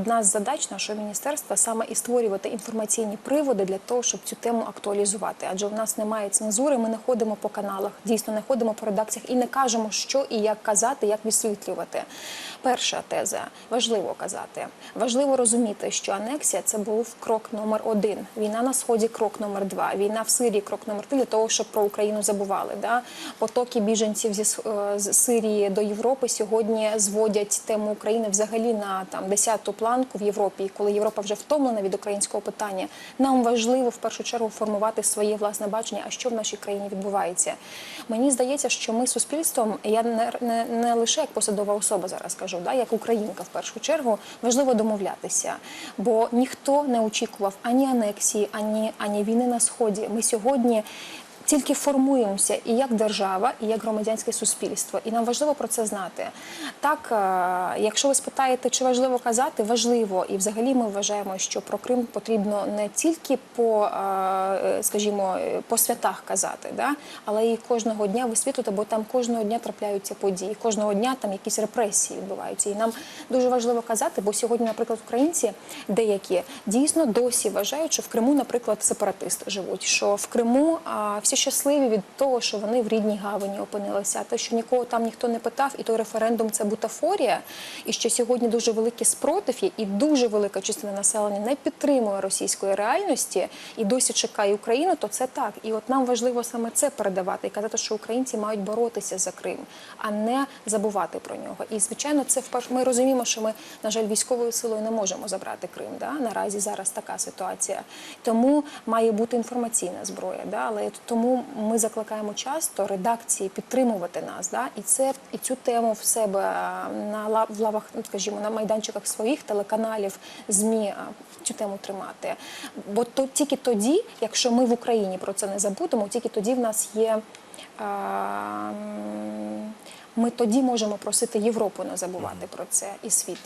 одна з задач нашого міністерства саме і створювати інформаційні приводи для того, щоб цю тему актуалізувати. Адже в нас немає цензури, ми не ходимо по каналах, дійсно не ходимо по редакціях і не кажемо, що і як казати, як висвітлювати. Перша теза важливо казати. Важливо розуміти, що анексія це був крок номер один. Війна на сході крок номер два. Війна в Сирії крок номер три для того, щоб про Україну забували. Да? Потоки біженців зі е, з Сирії до Європи сьогодні зводять тему України взагалі на там десяту планку в Європі. І коли Європа вже втомлена від українського питання, нам важливо в першу чергу формувати своє власне бачення, а що в нашій країні відбувається. Мені здається, що ми суспільством, я не, не, не лише як посадова особа зараз кажу, да, як українка в першу чергу, важливо домовлятися, бо ніхто не очікував ані анексії, ані, ані війни на сході. Ми сьогодні. Тільки формуємося і як держава, і як громадянське суспільство, і нам важливо про це знати. Так, е, якщо ви спитаєте, чи важливо казати, важливо, і взагалі ми вважаємо, що про Крим потрібно не тільки по, е, скажімо, е, по святах казати, да? але і кожного дня висвітлювати, бо там кожного дня трапляються події, кожного дня там якісь репресії відбуваються. І нам дуже важливо казати, бо сьогодні, наприклад, українці деякі дійсно досі вважають, що в Криму, наприклад, сепаратисти живуть, що в Криму а, всі щасливі від того, що вони в рідній гавані опинилися, те, що нікого там ніхто не питав, і той референдум це бутафорія, і що сьогодні дуже великий спротив є, і дуже велика частина населення не підтримує російської реальності і досі чекає Україну, то це так. І от нам важливо саме це передавати і казати, що українці мають боротися за Крим, а не забувати про нього. І звичайно, це вперше ми розуміємо, що ми, на жаль, військовою силою не можемо забрати Крим. Да? Наразі зараз така ситуація. Тому має бути інформаційна зброя. Да? Але от тому ми закликаємо часто редакції підтримувати нас. Да? І це і цю тему в себе на ла- в лавах, ну, скажімо, на майданчиках своїх телеканалів, змі цю тему тримати. Бо то тільки тоді, якщо ми в Україні про це не забудемо, тільки тоді в нас є. а, Ми тоді можемо просити Європу не забувати про це і світ.